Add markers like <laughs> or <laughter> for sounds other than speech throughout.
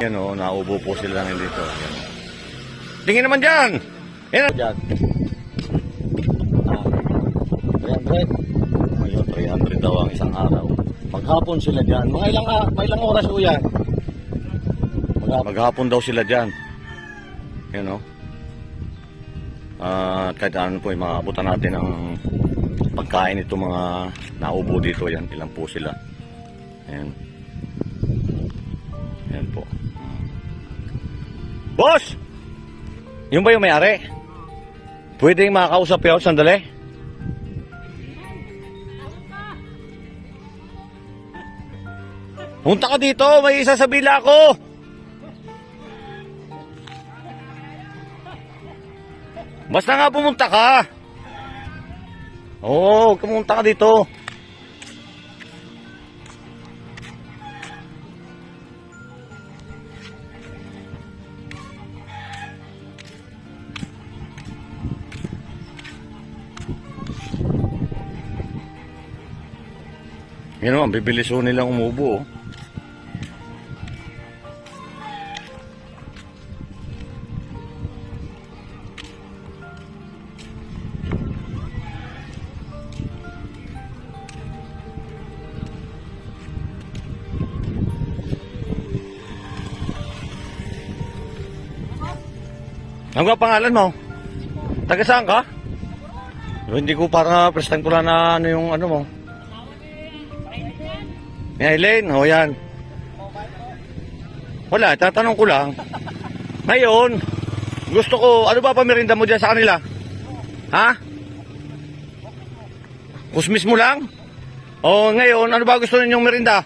Yan o, naubo po sila ngayon dito. Yan. Tingin naman dyan! Yan dyan. Ah, 300. Ayun, 300 daw ang isang araw. Maghapon sila dyan. Mga ilang, mga ilang oras po yan? Maghapon, maghapon daw sila dyan. Yan o. Ah, kahit ano po, eh, maabutan natin ang pagkain ito mga naubo dito. Yan, ilan po sila. Ayan. Ayan po. Boss! Yung ba yung may-ari? Pwede yung makakausap yun, sandali? Punta ka dito, may isa sa bila ko. Basta nga pumunta ka. Oo, pumunta ka dito. Yan naman, bibilis ho nilang umubo. Ano nga pangalan mo? Taga saan ka? Hindi ko para first time ko na ano yung ano mo. Yan, Elaine, o yan. Wala, tatanong ko lang. Ngayon, gusto ko, ano ba pamirinda mo dyan sa kanila? Ha? Kusmis mo lang? O ngayon, ano ba gusto ninyong merinda?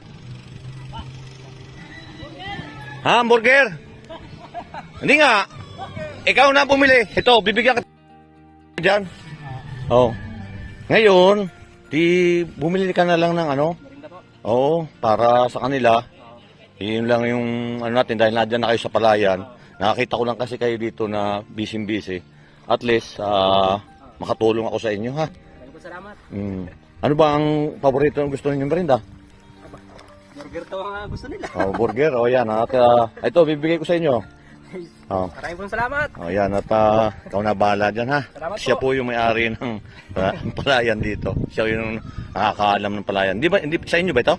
Ha, hamburger? Hindi nga. Ikaw na bumili. Ito, bibigyan ka dyan. Oh. Ngayon, di bumili ka na lang ng ano? Oo, para sa kanila. Yun lang yung ano natin dahil nadyan na kayo sa palayan. Nakakita ko lang kasi kayo dito na busy-busy. At least ah, makatulong ako sa inyo ha. Maraming salamat. Mm. Ano ba ang paborito ng gusto ninyong merinda? Burger to ang ah, gusto nila. Oh, burger. O yan. At ah, ito, bibigay ko sa inyo. Oh. Maraming po salamat. Oh, yan. At ah, ikaw na bahala dyan ha. Salamat Siya po yung may-ari ng ah, <laughs> palayan dito. Siya yung nakakaalam ng palayan. Di ba, hindi, sa inyo ba ito?